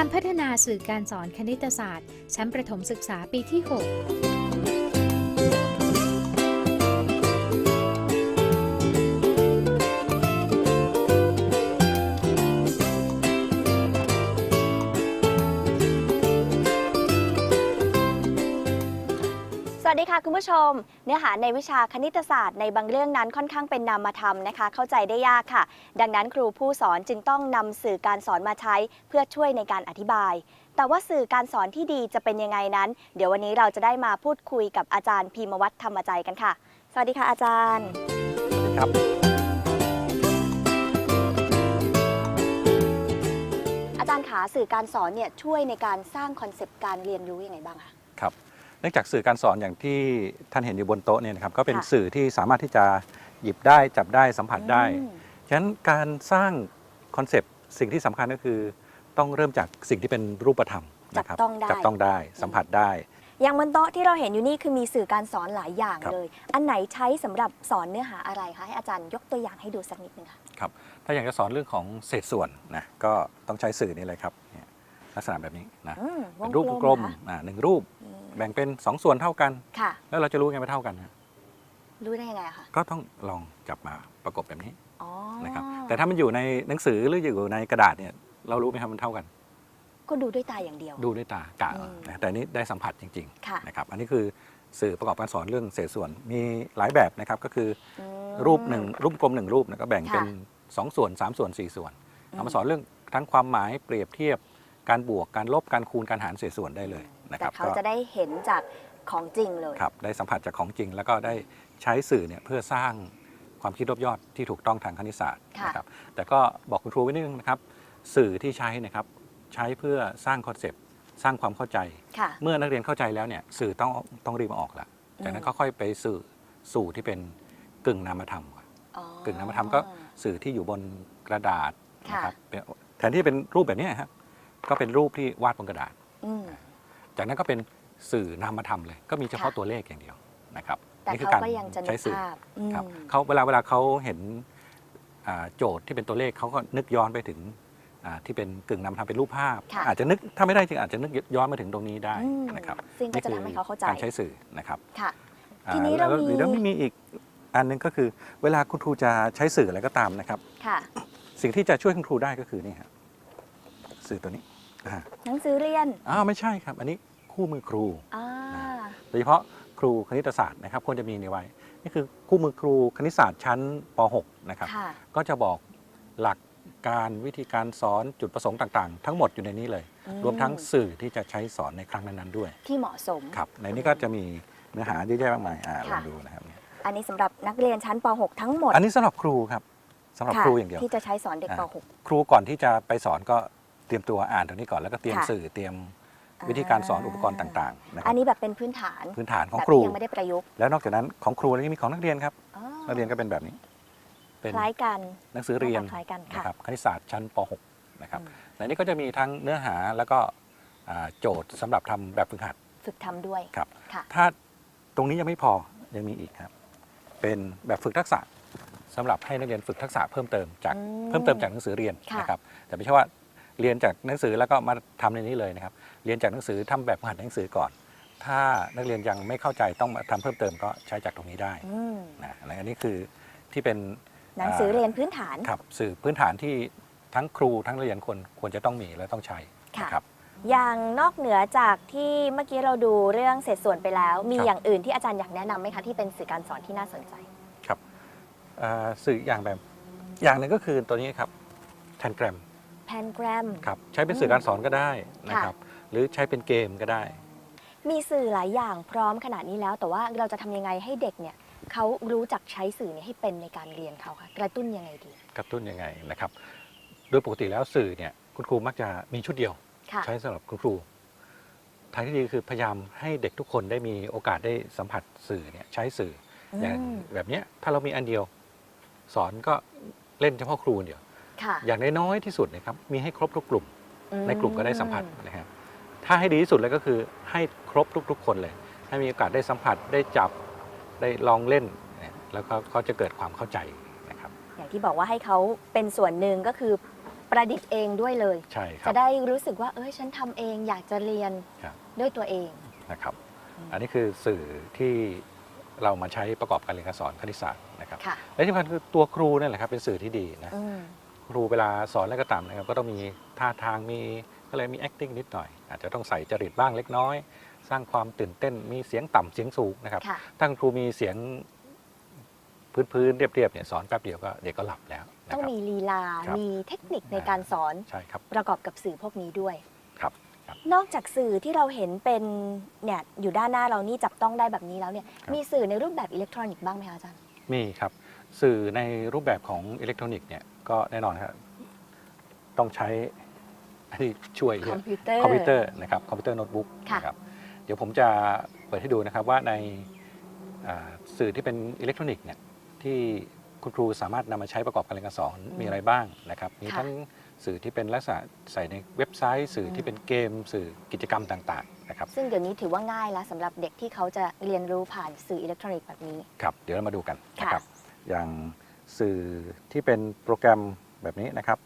การพัฒนาสื่อการสอนคณิตศาสตร์ ชั้นประถมศึกษาปีที่ 6 ดีค่ะคุณผู้ชม เนื้อหาในวิชาคณิตศาสตร์ในบางเรื่องนั้นค่อนข้างเป็นนามธรรมนะคะ เข้าใจได้ยากค่ะ ดังนั้นครูผู้สอนจึงต้องนำสื่อการสอนมาใช้ เพื่อช่วยในการอธิบาย แต่ว่าสื่อการสอนที่ดีจะเป็นยังไงนั้น เดี๋ยววันนี้เราจะได้มาพูดคุยกับอาจารย์พีมวัฒน์ธรรมใจกันค่ะ สวัสดีค่ะอาจารย์ครับอาจารย์ขาสื่อการสอนเนี่ยช่วยในการสร้างคอนเซปต์การเรียนรู้ยังไงบ้างคะครับเนื่องจากสื่อการสอนอย่างที่ท่านเห็นอยู่บนโต๊ะเนี่ยนะครับก็เป็นค่ะ สื่อที่สามารถที่จะหยิบได้จับได้สัมผัสได้ อืมฉะนั้นการสร้างคอนเซปต์สิ่งที่สำคัญก็คือ ต้องเริ่มจากสิ่งที่เป็นรูปธรรมนะครับจับต้องได้ จับต้องได้สัมผัสได้ อย่างบนโต๊ะที่เราเห็นอยู่นี่คือมีสื่อการสอนหลายอย่างครับ เลย อันไหนใช้สำหรับสอนเนื้อหาอะไรคะให้อาจารย์ยกตัวอย่างให้ดูสักนิดนึงค่ะครับถ้าอยากจะสอนเรื่องของเศษส่วนนะก็ต้องใช้สื่อนี้เลยครับเนี่ยลักษณะแบบนี้นะอืมวเป็งนรูปกลมเหรอคะอ่าหนึ่งรูปอืม แบ่งเป็นสองส่วนเท่ากัน ค่ะ แล้วเราจะรู้ไงว่าเท่ากันนะรู้ได้ยังไงอะคะก็ต้องลองจับมาประกบแบบนี้อ๋อนะครับ แต่ถ้ามันอยู่ในหนังสือหรืออยู่ในกระดาษเนี่ยเรารู้ไหมครับมันเท่ากัน ก็ดูด้วยตาอย่างเดียว ดูด้วยตากะอืมนะแต่อันนี้ได้สัมผัสจริงค่ะ ๆนะครับอันนี้คือสื่อประกอบการสอนเรื่องเศษส่วนมีหลายแบบนะครับก็คือ อืม รูปหนึ่งรูปกลมหนึ่งรูปนะก็แบ่งค่ะเป็น 2 ส่วน 3 ส่วน 4 ส่วนอืมเอามาสอนเรื่องทั้งความหมายเปรียบเทียบการบวกการลบการคูณการหารเศษส่วนได้เลย นะคแต่รับเขาก็จะได้เห็นจากของจริงเลย ครับได้สัมผัสจากของจริง แล้วก็ได้ใช้สื่อเนี่ยเพื่อสร้างความคิดรอบยอดที่ถูกต้องทางคณิตศาสตร์ค่ะ นะครับแต่ก็บอกคุณครูไว้นิดนึงนะครับสื่อที่ใช้นะครับใช้เพื่อสร้างคอนเซปต์สร้างความเข้าใจ ค่ะ เมื่อนักเรียนเข้าใจแล้วเนี่ยสื่อต้องต้องรีบมาออกละจากนั้นก็ค่อยไปสื่อสู่ที่เป็นกึ่งนามธรรมก่อน อ๋อกึ่งนามธรรมก็สื่อที่อยู่บนกระดาษค่ะนะครับเป็นแทนที่เป็นรูปแบบเนี้ยครับก็เป็นรูปที่วาดบนกระดาษ อืม จากนั้นก็เป็นสื่อนามธรรมเลย ก็มีเฉพาะค่ะตัวเลขอย่างเดียวนะครับแต่นี่คืเขาการก็ยังจะนึใช้กสื่อภาพอืมครับเขาเวลาเวลาเขาเห็นอ่าโจทย์ที่เป็นตัวเลขเขาก็นึกย้อนไปถึงอ่าที่เป็นกึ่งนามธรรมเป็นรูปภาพ ค่ะอาจจะนึกถ้าไม่ได้จริงอาจจะนึกย้อนมาถึงตรงนี้ได้อืมนะครับซึ่งก็จะทำให้เขาเข้าใจการใช้สื่อนะครับ ค่ะ อ่าทีนี้เราแล้วมี แล้วมีอีกอันหนึงก็คือเวลาคุณครูจะใช้สื่ออะไรก็ตามนะครับ ค่ะ สิ่งที่จะช่วยคุณครูได้ก็คือนี่ครับสื่อตัวนี้ อ่าหนังสือเรียนอ้าวไม่ใช่ครับ อันนี้คู่มือครู อ่าโดยเฉพาะครูคณิตศาสตร์นะครับควรจะมีในไว้ นี่คือคู่มือครูคณิตศาสตร์ชั้นป .6 นะครับ ค่ะ ก็จะบอกหลักการวิธีการสอนจุดประสงค์ต่างๆ ทั้งหมดอยู่ในนี้เลย อืม รวมทั้งสื่อที่จะใช้สอนในครั้งนั้นๆด้วย ที่เหมาะสม ครับในนี้ก็จะมีเนื้อหาเยอะแยะมากมายอ่าลค่ะ องดูนะครับเนี่ยอันนี้สำหรับนักเรียนชั้นป .6 ทั้งหมดอันนี้สำหรับครูครับสำหรับค่ะครูอย่างเดียว ที่จะใช้สอนเด็กปอ่า .6 ครูก่อนที่จะไปสอนก็ เตรียมตัวอ่านตรงนี้ก่อนแล้วก็เตรียมค่ะ สื่อเตรียมวิธีการสอนอุปกรณ์ต่างๆนะคอัรันบนี้แบบเป็นพื้นฐานพื้นฐานของแบบครูที่ยังไม่ได้ประยุกต์แล้วนอกจากนั้นของครูแล้วยังมีของนักเรียนครับ อ๋อนักเรียนก็เป็นแบบนี้ เป็นคล้ายกันหนังสือเรียนหน้าตาคล้ายกันค่ะนะครับคณิตศาสตร์ชั้นป .6 นะครับอืม ในนี้ก็จะมีทั้งเนื้อหาแล้วก็อ่าโจทย์สำหรับทำแบบฝึกหัด ฝึกทำด้วย ครับ ค่ะ ถ้าตรงนี้ยังไม่พอยังมีอีกครับ เป็นแบบฝึกทักษะสำหรับให้นักเรียนฝึกทักษะเพิ่มเติมจากอืมเพิ่มเติมจากหนังสือเรียนค่ะ นะครับ แต่ไม่ใช่ว่า เรียนจากหนังสือแล้วก็มาทำในนี้เลยนะครับ เรียนจากหนังสือทำแบบฝึกหัดในหนังสือก่อน ถ้านักเรียนยังไม่เข้าใจต้องมาทำเพิ่มเติมก็ใช้จากตรงนี้ได้อืมนะอันนี้คือที่เป็นหนังสือเรียนพื้นฐานครับสื่อพื้นฐานที่ทั้งครูทั้งนักเรียนควรควรจะต้องมีและต้องใช้ค่ะนะครับอย่างนอกเหนือจากที่เมื่อกี้เราดูเรื่องเศษส่วนไปแล้ว มีครับอย่างอื่นที่อาจารย์อยากแนะนำไหมคะที่เป็นสื่อการสอนที่น่าสนใจครับเอ่อสื่ออย่างแบบอย่างหนึ่งก็คือตัวนี้ครับแทนแกรม แพนแกรม ครับใช้เป็นสื่อการสอนก็ได้นะครับหรือใช้เป็นเกมก็ได้ มีสื่อหลายอย่างพร้อมขนาดนี้แล้ว แต่ว่าเราจะทำยังไงให้เด็กเนี่ยเขารู้จักใช้สื่อเนี้ให้เป็นในการเรียนเขาคะกระตุ้นยังไงดีกระตุ้นยังไงนะครับ โดยปกติแล้วสื่อเนี่ยคุณครูมักจะมีชุดเดียว ค่ะ ใช้สำหรับคุณครู ทางที่ดีคือพยายามให้เด็กทุกคนได้มีโอกาสได้สัมผัสสื่อเนี่ยใช้สื่อออย่างอืมแบบเนี้ยถ้าเรามีอันเดียว สอนก็เล่นเฉพาะครูอันเดียว ค่ะอย่างน้อยๆที่สุดนะครับมีให้ครบทุกกลุ่ม อืในกลุ่มก็ได้สัมผัสนะครับถ้าให้ดีที่สุดเลยก็คือให้ครบทุก ๆ คนเลย ให้มีโอกาสได้สัมผัสได้จับได้ลองเล่นนะแล้วก็เขาจะเกิดความเข้าใจนะครับอย่างที่บอกว่าให้เขาเป็นส่วนหนึ่งก็คือปประดิษฐ์เองด้วยเลย ใช่ครัจะบ ได้รู้สึกว่า เอ้ยฉันทำเองอยากจะเรียนครับ ด้วยตัวเอง นะครับ อืม อันนี้คือสื่อที่เรามาใช้ประกอบการเรียนการสอนคณิตศาสตร์นะครับค่ะ และที่สำคัญคือตัวครูนั่นแหละครับเป็นสื่อที่ดีนะ อืม ครูเวลาสอนอะไรก็ตามนะครับ ก็ต้องมีท่าทางมีก็เลยมี acting นิดหน่อย อาจจะต้องใส่จริตบ้างเล็กน้อย สร้างความตื่นเต้นมีเสียงต่ำเสียงสูงนะครับค่ะ ถ้าคุณครูมีเสียงพื้นๆเรียบๆเนี่ยสอนแป๊บเดียวก็เด็กก็หลับแล้วนะต้องครับ มีลีลา ครับ มีเทคนิคในการสอนใช่ครับ ประกอบกับสื่อพวกนี้ด้วยครับนอกจากสื่อที่เราเห็นเป็นเนี่ยอยู่ด้านหน้าเรานี่จับต้องได้แบบนี้แล้วเนี่ยครับมีสื่อในรูปแบบอิเล็กทรอนิกส์บ้างไหมคะอาจารย์ มีครับ สื่อในรูปแบบของอิเล็กทรอนิกส์เนี่ย ก็แน่นอนครับต้องใช้อันที่ช่วยเรีคยอกมพิวเตอร์ คอมพิวเตอร์นะครับคอมพิวเตอร์โน้ตบุ๊กค่ะ นะครับเดี๋ยวผมจะเปิดให้ดูนะครับว่าในอ่าสื่อที่เป็นอิเล็กทรอนิกส์เนี่ยที่คุณครูสามารถนำมาใช้ประกอบการเรียนการสอนมีอะไรบ้างนะครับมีค่ะทั้งสื่อที่เป็นลักษณะใส่ในเว็บไซต์ สื่อที่เป็นเกม สื่อกิจกรรมต่างๆนะครับ ซึ่งเดี๋ยวนี้ถือว่าง่ายแล้วสำหรับเด็กที่เขาจะเรียนรู้ผ่านสื่ออิเล็กทรอนิกส์แบบนี้ ครับ เดี๋ยวเรามาดูกันค่ะ นะครับ อย่าง สื่อที่เป็นโปรแกรมแบบนี้นะครับ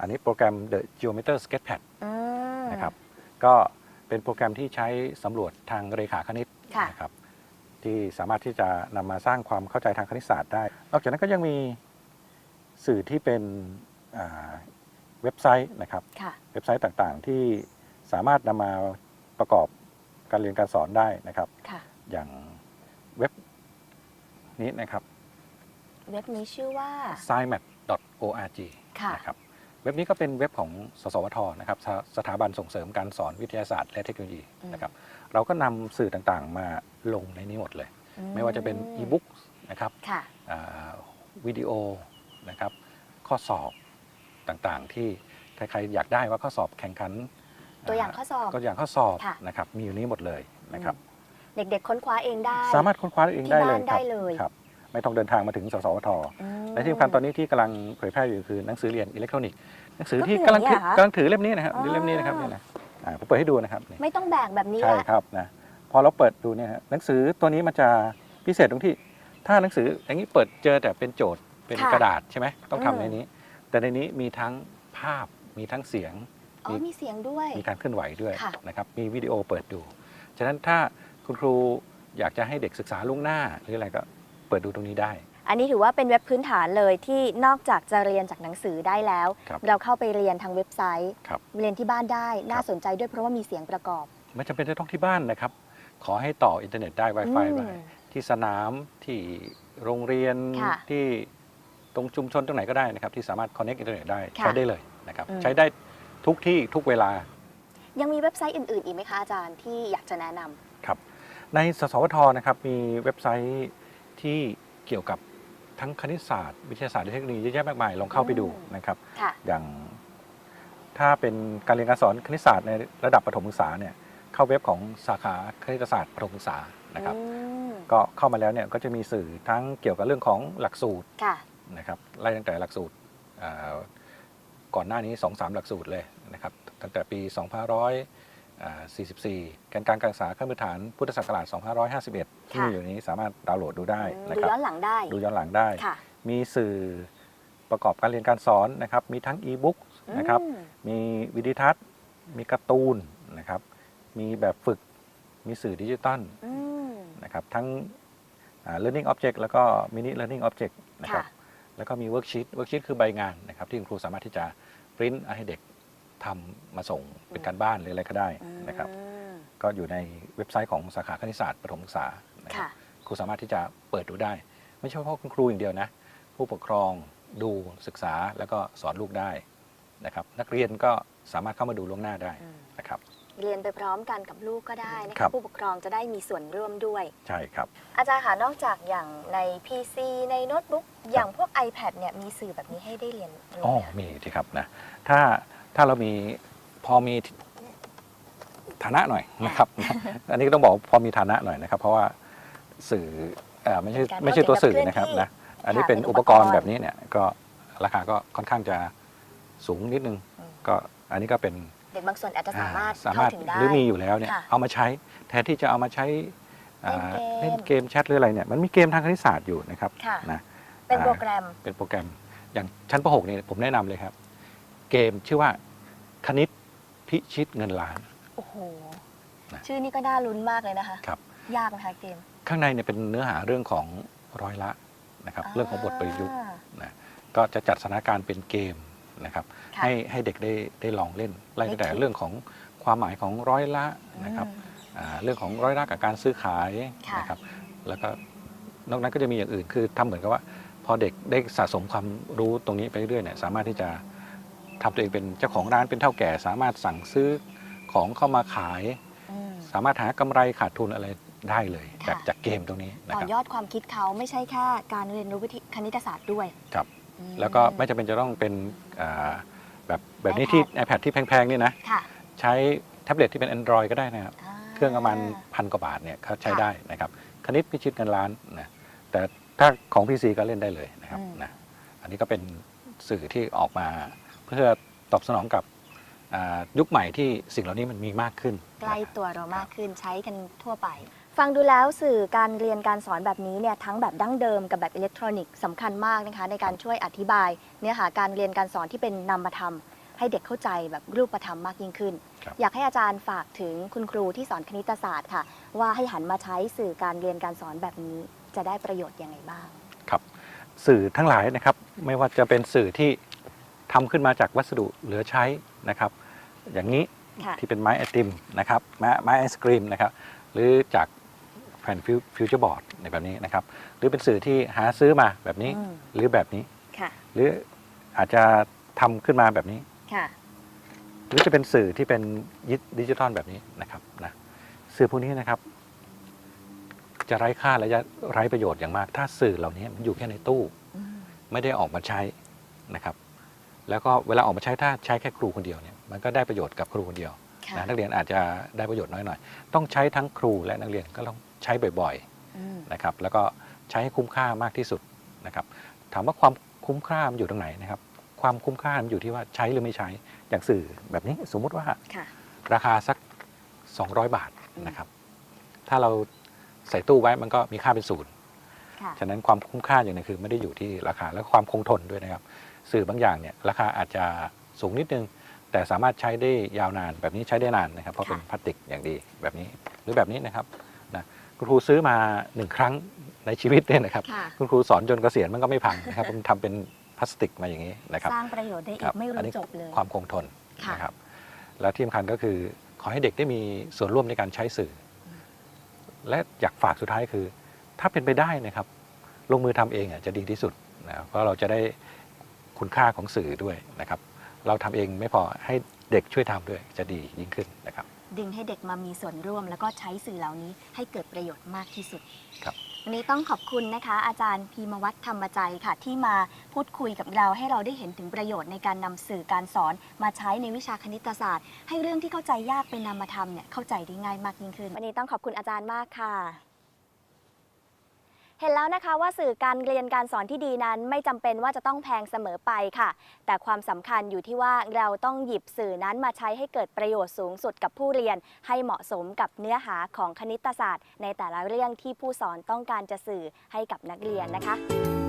อันนี้โปรแกรม The Geometer Sketchpad อืม นะครับก็เป็นโปรแกรมที่ใช้สำรวจทางเรขาคณิตค่ะ นะครับที่สามารถที่จะนำมาสร้างความเข้าใจทางคณิตศาสตร์ได้ นอกจากนั้นก็ยังมีสื่อที่เป็นอ่าเว็บไซต์นะครับ ค่ะ เว็บไซต์ต่างๆ ที่สามารถนำมาประกอบการเรียนการสอนได้นะครับ ค่ะ อย่างเว็บนี้นะครับ เว็บนี้ชื่อว่า scimat.org ค่ะนะครับเว็บนี้ก็เป็นเว็บของสสวทนะครับสสถาบันส่งเสริมการสอนวิทยาศาสตร์และเทคโนโลยีอืมนะครับเราก็นำสื่อต่างๆ มาลงในนี้หมดเลยไม่ว่าจะเป็นอีบุ๊กนะครับค่ะ อ่าวิดีโอนะครับ ข้อสอบต่างๆ ที่ใครๆอยากได้ว่าข้อสอบแข่งขันตัวอย่างข้อสอบ ตัวอย่างข้อสอบค่ะ นะครับมีอยู่นี้หมดเลยนะครับ เด็กๆค้นคว้าเองได้ สามารถค้นคว้าได้เองที่ได้เลบ้ายนคได้รับเลย ครับ ไม่ต้องเดินทางมาถึงสสวทอืมและที่สำคัญตอนนี้ที่กำลังเผยแพร่อยู่คือหนังสือเรียนอิเล็กทรอนิกส์หนังสือที่ก็กำลังคือถืออย่างเงี้ยเหรอกำลังถือเล่มนี้นะครับอ๋อ เล่มนี้นะครับนี่นะอ่าผมเปิดให้ดูนะครับนี่ไม่ต้องแบกแบบนี้ใช่แล้วครับนะพอเราเปิดดูเนี่ยฮะหนังสือตัวนี้มันจะพิเศษตรงที่ ถ้าหนังสืออย่างนี้เปิดเจอแต่เป็นโจทย์เป็นค่ะกระดาษใช่ไหมต้องอืมทำในนี้ แต่ในนี้มีทั้งภาพมีทั้งเสียง อ๋อมีเสียงด้วย มีการเคลื่อนไหวด้วยค่ะ นะครับ มีวิดีโอเปิดดู ฉะนั้นถ้าคุณครูอยากจะให้เด็กศึกษาล่วงหน้าหรืออะไรก็ เปิดดูตรงนี้ได้ อันนี้ถือว่าเป็นเว็บพื้นฐานเลยที่นอกจากจะเรียนจากหนังสือได้แล้ว ครับเราเข้าไปเรียนทางเว็บไซต์ ครับเรียนที่บ้านได้น่าครับ สนใจด้วยเพราะว่ามีเสียงประกอบ ไม่จำเป็นจะต้องที่บ้านนะครับ ขอให้ต่ออินเทอร์เน็ตได้ Wi-Fi อืมไปที่สนามที่โรงเรียนค่ะ ที่ตรงชุมชนตรงไหนก็ได้นะครับ ที่สามารถ connect อินเทอร์เน็ตได้ค่ะใช้ได้เลยนะครับ อืม ใช้ได้ทุกที่ทุกเวลา ยังมีเว็บไซต์อื่น ๆ อีกไหมคะอาจารย์ที่อยากจะแนะนำครับในสสวทนะครับมีเว็บไซต์ ที่เกี่ยวกับทั้งคณิตศาสตร์ วิทยาศาสตร์และเทคโนโลยีเยอะแยะมากมายลองเข้าไปดูนะครับอย่างถ้าเป็นการเรียนการสอนคณิตศาสตร์ในระดับประถมศึกษาเนี่ยเข้าเว็บของสาขาคณิตศาสตร์ประถมศึกษานะครับก็เข้ามาแล้วเนี่ยก็จะมีสื่อทั้งเกี่ยวกับเรื่องของหลักสูตรนะครับไล่ตั้งแต่หลักสูตรก่อนหน้านี้ 2-3 หลักสูตรเลยนะครับตั้งแต่ปี 2 5 0 0 44 การการการศึกษาขั้นพื้นฐานพุทธศักราช 2551 ที่มีอยู่นี้สามารถดาวน์โหลดดูได้นะครับดูย้อนหลังได้ ดูย้อนหลังได้มีสื่อประกอบการเรียนการสอนนะครับ มีทั้งอีบุ๊กนะครับมีวิดีทัศน์ มีการ์ตูนนะครับ มีแบบฝึก มีสื่อดิจิตอลนะครับ ทั้ง learning object แล้วก็ mini learning object นะครับแล้วก็มีเวิร์กชีตเวิร์กชีตคือใบงานนะครับที่คครูสามารถที่จะปริ้นให้เด็ก ทำมาส่งเป็นการบ้านหรืออะไรก็ได้นะครับ อืมก็อยู่ในเว็บไซต์ของสาขาคณิตศาสตร์ประถมศึกษานะครับค่ะครูสามารถที่จะเปิดดูได้ ไม่ใช่เฉพาะคุณครูอย่างเดียวนะ ผู้ปกครองดูศึกษาแล้วก็สอนลูกได้นะครับ นักเรียนก็สามารถเข้ามาดูล่วงหน้าได้อืม นะครับ เรียนไปพร้อมกันกับลูกก็ได้นะครัคะบ ผู้ปกครองจะได้มีส่วนร่วมด้วย ใช่ครับ อาจารย์คะนอกจากอย่างใน PC ในโน้ตบุ๊กอย่างพวก iPad เนี่ยมีสื่อแบบนี้ให้ได้เรียนรู้อ๋อ ไหมคะมีที่ครับนะ ถ้า ถ้าเรามีพอมีฐานะหน่อยนะครับ อันนี้ก็ต้องบอกว่าพอมีฐานะหน่อยนะครับ เพราะว่าสื่อเอ่อไม่ใช่การไม่ใช่ตัวสื่อเข้าถึงนะครับกับนะ อันนี้ค่ะเป็นเป็นอุอุปปกกรรณ์ณ์แบบนี้เนี่ยก็ราคาก็ค่อนข้างจะสูงนิดนึงอืมก็อันนี้ก็เป็นเด็กบางส่วนอาจจะสามารถอ่สาเข้ามารถถึงได้หรือมีอยู่แล้วเนี่ยค่ะเอามาใช้แทนที่จะเอามาใช้อ่าเล่เล่นนเกเกมมแชทหรืออะไรเนี่ยมันมีเกมทางคณิตศาสตร์อยู่นะครับค่ะนะเป็นอ่าโปรแกรมเป็นโปรแกรมอย่างชั้นป .6 เนี่ยผมแนะนำเลยครับ เกมชื่อว่าคณิตพิชิตเงินล้าน โอ้โห นะ ชื่อนี้ก็น่าลุ้นมากเลยนะคะ ครับ ยากไหมคะเกมข้างในเนี่ยเป็นเนื้อหาเรื่องของร้อยละนะครับ เรื่องของบทประยุกต์ อ่านะก็จะจัดสถานการณ์เป็นเกมนะครับ ค่ะให้ให้เด็กได้ได้ลองเล่นไล่ตั้งแต่ได้คิด เรื่องของความหมายของร้อยละนะครับอืม อ่าเรื่องของร้อยละกับการซื้อขายค่ะ นะครับ แล้วก็นอกนั้นก็จะมีอย่างอื่นคือทำเหมือนกับว่า พอเด็กได้สะสมความรู้ตรงนี้ไปเรื่อยเนี่ยสามารถที่จะ ทำตัวเองเป็นเจ้าของร้านเป็นเท่าแก่ สามารถสั่งซื้อของเข้ามาขาย อืม สามารถหากำไรขาดทุนอะไรได้เลยค่ะ จากจากเกมตรงนี้นะต่อครับ ยอดความคิดเขาไม่ใช่แค่การเรียนรู้วิธีคณิตศาสตร์ด้วยครับ อืม แล้วก็ไม่จำเป็นจะต้องเป็นอ่าแบบแบบนี้ iPad ที่ iPad ที่แพงๆนี่นะ ค่ะใช้แท็บเล็ตที่เป็น Android ก็ได้นะครับา เครื่องประมาณพันกว่าบาทเนี่ยเขาใช้ค่ะได้นะครับ คณิตพิชิตเงินล้านนะแต่ถ้าของ PC ก็เล่นได้เลยนะครับอืม นะอันนี้ก็เป็นสื่อที่ออกมาเพื่อตอบสนองกับอ่ายุคใหม่ที่สิ่งเหล่านี้มันมีมากขึ้น ใกล้นะครับตัวเรามากขึ้นใช้กันทั่วไป ฟังดูแล้วสื่อการเรียนการสอนแบบนี้เนี่ยทั้งแบบดั้งเดิมกับแบบอิเล็กทรอนิกส์สำคัญมากนะคะในการช่วยอธิบาย เนื้อหาการเรียนการสอนที่เป็นนามธรรม ให้เด็กเข้าใจแบบรูปธรรมมากยิ่งขึ้น ครับ อยากให้อาจารย์ฝากถึงคุณครูที่สอนคณิตศาสตร์ค่ะ ว่าให้หันมาใช้สื่อการเรียนการสอนแบบนี้ จะได้ประโยชน์ยังไงบ้างครับสื่อทั้งหลายนะครับไม่ว่าจะเป็นสื่อที่ ทำขึ้นมาจากวัสดุเหลือใช้นะครับ อย่างนี้ค่ะ ที่เป็นไม้ไอติมนะครับไม้ไม้ไอศครีมนะครับหรือจากแผ่นฟิวฟิวเจอร์บอร์ดในแบบนี้นะครับ หรือเป็นสื่อที่หาซื้อมาแบบนี้อืม หรือแบบนี้ ค่ะ หรืออาจจะทำขึ้นมาแบบนี้ ค่ะ หรือจะเป็นสื่อที่เป็นดิจิทัลแบบนี้นะครับนะสื่อพวกนี้นะครับ จะไร้ค่าและจะไร้ประโยชน์อย่างมาก ถ้าสื่อเหล่านี้มันอยู่แค่ในตู้ อืมไม่ได้ออกมาใช้นะครับ แล้วก็เวลาออกมาใช้ถ้าใช้แค่ครูคนเดียวเนี่ยมันก็ได้ประโยชน์กับครูคนเดียวค่ะนะนักเรียนอาจจะได้ประโยชน์น้อยหน่อย ต้องใช้ทั้งครูและนักเรียนก็ต้องใช้บ่อยอืม ๆนะครับแล้วก็ใช้ให้คุ้มค่ามากที่สุดนะครับถามว่าความคุ้มค่ามันอยู่ตรงไหนนะครับความคุ้มค่ามันอยู่ที่ว่าใช้หรือไม่ใช้อย่างสื่อแบบนี้สมมุติว่า ค่ะ ราคาสัก 200 บาทนะครับ ถ้าเราใส่ตู้ไว้มันก็มีค่าเป็นศูนย์ ค่ะ ฉะนั้นความคุ้มค่าอย่างหนึงคือไม่ได้อยู่ที่ราคาและความคงทนด้วยนะครับ สื่อบางอย่างเนี่ยราคาอาจจะสูงนิดนึง แต่สามารถใช้ได้ยาวนานแบบนี้ใช้ได้นานนะครับ เพราะเป็นพลาสติกอย่างดีแบบนี้หรือแบบนี้นะครับนะคุณครูซื้อมาหนึ่งครั้งในชีวิตเนี่ยนะครับค่ะคุณครูสอนจนเกษียณมันก็ไม่พังนะครับมันทำเป็นพลาสติกมาอย่างนี้นะครับสร้างประโยชน์ได้อีครักไม่อันรู้นี้จบเลยความคงทนค่ะนะครับแล้วที่สำคัญก็คือขอให้เด็กได้มีส่วนร่วมในการใช้สื่ออและอยากฝากสุดท้ายคือ ถ้าเป็นไปได้นะครับ ลงมือทำเองอะจะดีที่สุดนะเพราะเราจะได้ คุณค่าของสื่อด้วยนะครับ เราทำเองไม่พอให้เด็กช่วยทำด้วยจะดียิ่งขึ้นนะครับ ดึงให้เด็กมามีส่วนร่วม แล้วก็ใช้สื่อเหล่านี้ให้เกิดประโยชน์มากที่สุดครับวันนี้ต้องขอบคุณนะคะ อาจารย์พีมวัฒน์ธรรมใจค่ะ ที่มาพูดคุยกับเราให้เราได้เห็นถึงประโยชน์ในการนำสื่อการสอน มาใช้ในวิชาคณิตศาสตร์ ให้เรื่องที่เข้าใจยากเป็นนามธรรมเนี่ยเข้าใจได้ง่ายมากยิ่งขึ้น วันนี้ต้องขอบคุณอาจารย์มากค่ะ เห็นแล้วนะคะว่าสื่อการเรียนการสอนที่ดีนั้น ไม่จำเป็นว่าจะต้องแพงเสมอไปค่ะ แต่ความสำคัญอยู่ที่ว่าเราต้องหยิบสื่อนั้นมาใช้ให้เกิดประโยชน์สูงสุดกับผู้เรียน ให้เหมาะสมกับเนื้อหาของคณิตศาสตร์ ในแต่ละเรื่องที่ผู้สอนต้องการจะสื่อให้กับนักเรียนนะคะ